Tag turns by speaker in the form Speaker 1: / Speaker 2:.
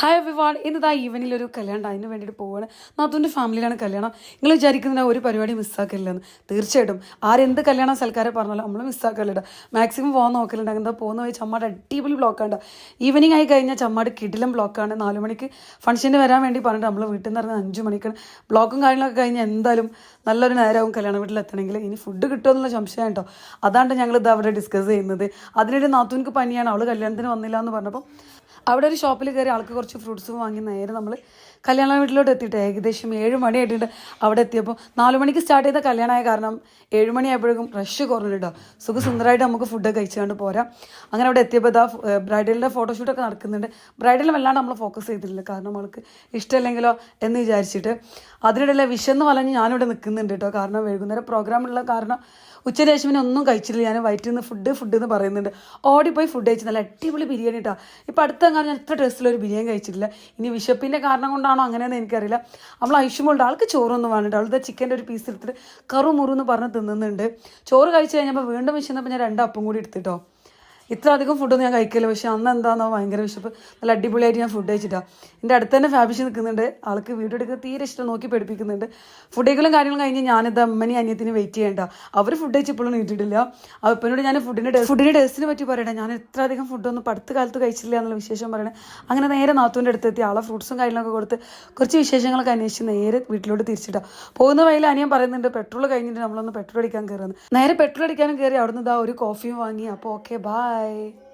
Speaker 1: Hi everyone ഇന്നതാ ഈവനിൽ ഒരു കല്യാണം അതിന് വേണ്ടിയിട്ട് പോവുകയാണ് നാത്തൂന്റെ ഫാമിലിയിലാണ് കല്യാണം. നിങ്ങൾ വിചാരിക്കുന്ന ഒരു പരിപാടി മിസ്സാക്കില്ലെന്ന് തീർച്ചയായിട്ടും. ആരെന്ത് കല്യാണം സൽക്കാരെ പറഞ്ഞാലും നമ്മൾ മിസ്സാക്കല്ലിട മാക്സിമം പോകാൻ നോക്കലുണ്ട് എന്താ പോകുന്ന വഴി ചമ്മാട് അടിപൊളി ബ്ലോക്കാണ്ട് ഈവനിങ് ആയി കഴിഞ്ഞാൽ ചമ്മാട് കിടിലം ബ്ലോക്കാണ് നാല് മണിക്ക് ഫംഗ്ഷന് വരാൻ വേണ്ടി പറഞ്ഞിട്ട് നമ്മൾ വീട്ടിൽ നിന്ന് ഇറങ്ങുന്ന അഞ്ച് മണിക്കാണ്. ബ്ലോക്കും കാര്യങ്ങളൊക്കെ കഴിഞ്ഞാൽ എന്തായാലും നല്ലൊരു നേരമാവും കല്യാണ വീട്ടിൽ എത്തണമെങ്കിൽ. ഇനി ഫുഡ് കിട്ടുമോ എന്നുള്ള സംശയം കേട്ടോ അതാണ് ഞങ്ങൾ ഇത് അവിടെ ഡിസ്കസ് ചെയ്യുന്നത്. അതിനിടെ നാത്തൂൻക്ക് പനിയാണ്. അവൾ കല്യാണത്തിന് വന്നില്ല എന്ന് പറഞ്ഞപ്പോൾ അവിടെ ഒരു ഷോപ്പിൽ കയറി ആൾക്ക് കുറച്ച് ഫ്രൂട്ട്സ് വാങ്ങി നേരെ നമ്മൾ കല്യാണ വീട്ടിലോട്ട് എത്തിയിട്ട് ഏകദേശം ഏഴ് മണി ആയിട്ടുണ്ട് അവിടെ എത്തിയപ്പോൾ നാല് മണിക്ക് സ്റ്റാർട്ട് ചെയ്ത കല്യാണമായ കാരണം ഏഴ് മണി ആയപ്പോഴേക്കും റഷ് കുറഞ്ഞിട്ടോ സുഖസുന്ദരമായിട്ട് നമുക്ക് ഫുഡ് കഴിച്ചുകൊണ്ട് പോരാം. അങ്ങനെ അവിടെ എത്തിയപ്പോൾ ഇതാ ബ്രൈഡലിന്റെ ഫോട്ടോഷൂട്ടൊക്കെ നടക്കുന്നുണ്ട്. ബ്രൈഡലും വല്ലാണ്ട് നമ്മൾ ഫോക്കസ് ചെയ്തിട്ടില്ല. കാരണം അവൾക്ക് ഇഷ്ടമല്ലെങ്കിലോ എന്ന് വിചാരിച്ചിട്ട് അതിനിടയിലെ വിശന്ന് വലഞ്ഞ് ഞാനിവിടെ നിൽക്കുന്നുണ്ട് കേട്ടോ കാരണം വൈകുന്നേരം പ്രോഗ്രാം ഉള്ള കാരണം ഉച്ചരേശമിനെ ഒന്നും കഴിച്ചില്ല ഞാൻ വയറ്റിൽ നിന്ന് ഫുഡ് ഫുഡ് എന്ന് പറയുന്നുണ്ട്. ഓടിപ്പോയി ഫുഡ് കഴിച്ചു നല്ല അടിപൊളി ബിരിയാണി കേട്ടോ ഇപ്പം അടുത്തെങ്ങാനും ഞാൻ എത്ര ഡ്രസ്സിലൊരു ബിരിയാണി കഴിച്ചിട്ടില്ല. ഇനി വിശപ്പിന്റെ കാരണം കൊണ്ടാണോ അങ്ങനെയെന്ന് എനിക്കറിയില്ല. നമ്മൾ ഐഷുമോളുടെ ആൾക്ക് ചോറൊന്നും വേണ്ടിട്ട് അവളുടെ ചിക്കന്റെ ഒരു പീസ് എടുത്തിട്ട് കറു മുറു എന്ന് പറഞ്ഞ് തിന്നുന്നുണ്ട്. ചോറ് കഴിച്ച് കഴിഞ്ഞപ്പോൾ വീണ്ടും വിശന്നപ്പോൾ ഞാൻ രണ്ട് കൂടി എടുത്തിട്ടോ. ഇത്ര അധികം ഫുഡൊന്നും ഞാൻ കഴിക്കില്ല. പക്ഷെ അന്ന് എന്താണെന്നോ ഭയങ്കര വിശപ്പ്. നല്ല അടിപൊളിയായിട്ട് ഞാൻ ഫുഡ് കഴിച്ചിട്ടാണ് എന്റെ അടുത്ത് തന്നെ ഫാബിഷ് നിൽക്കുന്നുണ്ട്. ആൾക്ക് വീഡിയോ എടുക്കുക തീരെ ഇഷ്ടം നോക്കി പഠിപ്പിക്കുന്നുണ്ട്. ഫുഡ് കഴിക്കലും കാര്യങ്ങളും കഴിഞ്ഞ് ഞാനിത് അമ്മനി അനിയത്തിന് വെയിറ്റ് ചെയ്യേണ്ട. അവർ ഫുഡ് കഴിച്ചപ്പോഴും നീട്ടിട്ടില്ല അപ്പനോട് ഞാൻ ഫുഡിന്റെ ഫുഡിന്റെ ടേസ്റ്റിനെ പറ്റി പറയട്ടെ. ഞാൻ ഇത്ര അധികം ഫുഡൊന്നും പടുത്ത കാലത്ത് കഴിച്ചില്ല എന്നുള്ള വിശേഷം പറയണേ. അങ്ങനെ നേരെ നാത്തൂന്റെ അടുത്തെത്തി. ആളെ ഫ്രൂട്ട്സും കാര്യങ്ങളൊക്കെ കൊടുത്ത് കുറച്ച് വിശേഷങ്ങളൊക്കെ അന്വേഷിച്ച് നേരെ വീട്ടിലോട്ട് തിരിച്ചിട്ടാണ് പോകുന്ന വഴിയിൽ അനിയൻ പറയുന്നുണ്ട് പെട്രോൾ കഴിഞ്ഞിട്ട് നമ്മളൊന്ന് പെട്രോൾ അടിക്കാൻ കയറുന്നത് നേരെ പെട്രോൾ അടിക്കാനും കയറി അവിടുന്ന് ഇതാ ഒരു കോഫിയും വാങ്ങി. അപ്പോൾ ഓക്കെ ബായ് Bye.